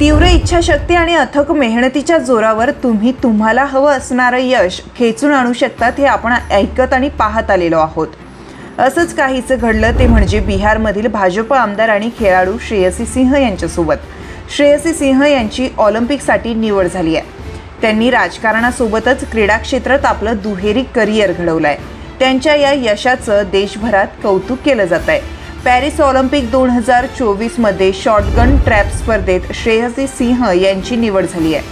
तीव्र इच्छाशक्ती आणि अथक मेहनतीच्या जोरावर तुम्ही तुम्हाला हवं असणारं यश खेचून आणू शकतात हे आपण ऐकत आणि पाहत आलेलो आहोत. असंच काहीचं घडलं ते म्हणजे बिहारमधील भाजप आमदार आणि खेळाडू श्रेयसी सिंह यांच्यासोबत. श्रेयसी सिंह यांची ऑलिम्पिकसाठी निवड झाली आहे. त्यांनी राजकारणासोबतच क्रीडा क्षेत्रात आपलं दुहेरी करिअर घडवलं आहे त्यांच्या या यशाचं देशभरात कौतुक केलं जात आहे पॅरिस ऑलिम्पिक दोन हजार चोवीसमध्ये शॉटगन ट्रॅप स्पर्धेत श्रेयसी सिंह यांची निवड झाली आहे.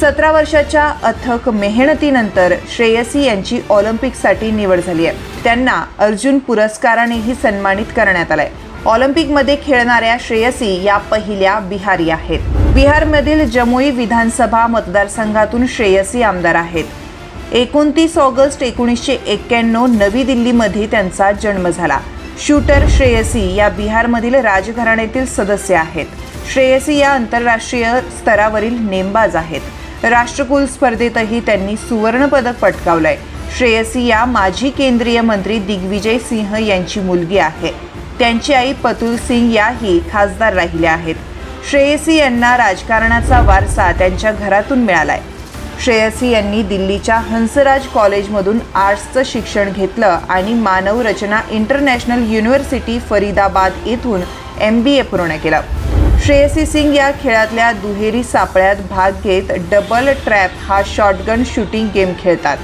सतरा वर्षाच्या अथक मेहनतीनंतर श्रेयसी यांची ऑलिम्पिकसाठी निवड झाली आहे. त्यांना अर्जुन पुरस्कारानेही सन्मानित करण्यात आलंय. ऑलिम्पिकमध्ये खेळणाऱ्या श्रेयसी या पहिल्या बिहारी आहेत. बिहारमधील जमुई विधानसभा मतदारसंघातून श्रेयसी आमदार आहेत. एकोणतीस ऑगस्ट एकोणीसशे एक्क्याण्णव नवी दिल्लीमध्ये त्यांचा जन्म झाला. शूटर श्रेयसी या बिहारमधील राजघराण्यातील सदस्य आहेत. श्रेयसी या आंतरराष्ट्रीय स्तरावरील नेमबाज आहेत. राष्ट्रकुल स्पर्धेतही त्यांनी सुवर्णपदक पटकावलंय. श्रेयसी या माजी केंद्रीय मंत्री दिग्विजय सिंह यांची मुलगी आहे. त्यांची आई पतुल सिंग याही खासदार राहिल्या आहेत. श्रेयसी यांना राजकारणाचा वारसा त्यांच्या घरातून मिळालाय. श्रेयसी यांनी दिल्लीच्या हंसराज कॉलेजमधून आर्ट्सचं शिक्षण घेतलं आणि मानव रचना इंटरनॅशनल युनिव्हर्सिटी फरीदाबाद येथून एम बी ए पूर्ण केलं. श्रेयसी सिंग या खेळातल्या दुहेरी सापळ्यात भाग घेत डबल ट्रॅप हा शॉटगन शूटिंग गेम खेळतात.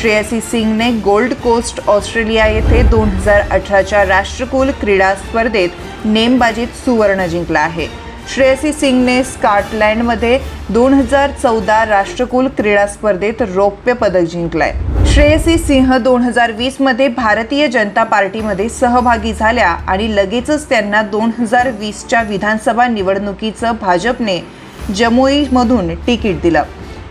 श्रेयसी सिंगने गोल्ड कोस्ट ऑस्ट्रेलिया येथे दोन हजार अठराच्या राष्ट्रकुल क्रीडा स्पर्धेत नेमबाजीत सुवर्ण जिंकला आहे. श्रेयसी सिंगने स्कॉटलँडमध्ये दोन हजार चौदा राष्ट्रकुल क्रीडा स्पर्धेत रौप्य पदक जिंकलंय. श्रेयसी सिंह दोन हजार वीसमध्ये भारतीय जनता पार्टीमध्ये सहभागी झाल्या आणि लगेचच त्यांना दोन हजार वीसच्या विधानसभा निवडणुकीचं भाजपने जमुईमधून तिकीट दिलं.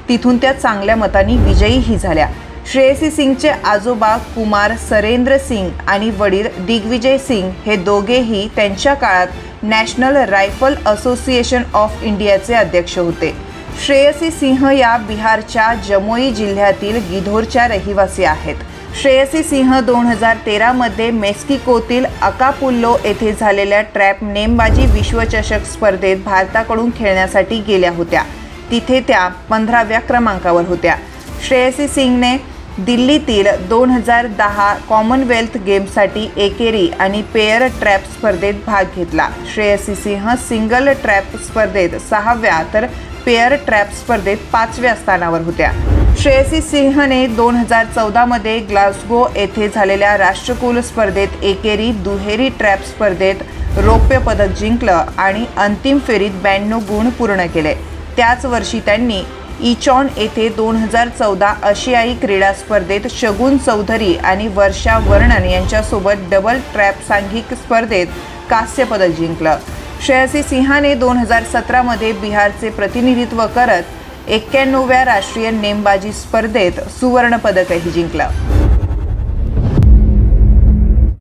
तिथून त्या चांगल्या मतांनी विजयीही झाल्या. श्रेयसी सिंगचे आजोबा कुमार सरेंद्र सिंग आणि वडील दिग्विजय सिंग हे दोघेही त्यांच्या काळात नॅशनल रायफल असोसिएशन ऑफ इंडियाचे अध्यक्ष होते. श्रेयसी सिंह या बिहारच्या जमोई जिल्ह्यातील गिधोरच्या रहिवासी आहेत. श्रेयसी सिंह दोन हजार तेरामध्ये मेक्सिकोतील अकापुल्लो येथे झालेल्या ट्रॅप नेमबाजी विश्वचषक स्पर्धेत भारताकडून खेळण्यासाठी गेल्या होत्या. तिथे त्या पंधराव्या क्रमांकावर होत्या. श्रेयसी सिंगने दिल्लीतील दोन हजार दहा कॉमनवेल्थ गेमसाठी एकेरी आणि पेअर ट्रॅप स्पर्धेत भाग घेतला. श्रेयसी सिंह सिंगल ट्रॅप स्पर्धेत सहाव्या तर पेअर ट्रॅप स्पर्धेत पाचव्या स्थानावर होत्या. श्रेयसी सिंहने दोन हजार चौदामध्ये ग्लासगो येथे झालेल्या राष्ट्रकुल स्पर्धेत एकेरी दुहेरी ट्रॅप स्पर्धेत रौप्य पदक जिंकलं आणि अंतिम फेरीत ब्याण्णव गुण पूर्ण केले. त्याच वर्षी त्यांनी इचॉन येथे दोन हजार चौदा आशियाई क्रीडा स्पर्धेत शगुन चौधरी आणि वर्षा वर्णन यांच्यासोबत डबल ट्रॅप सांघिक स्पर्धेत कांस्यपदक जिंकलं. श्रेयसी सिंहाने दोन हजार सतरामध्ये बिहारचे प्रतिनिधित्व करत एक्क्याण्णव्या राष्ट्रीय नेमबाजी स्पर्धेत सुवर्णपदकही जिंकलं.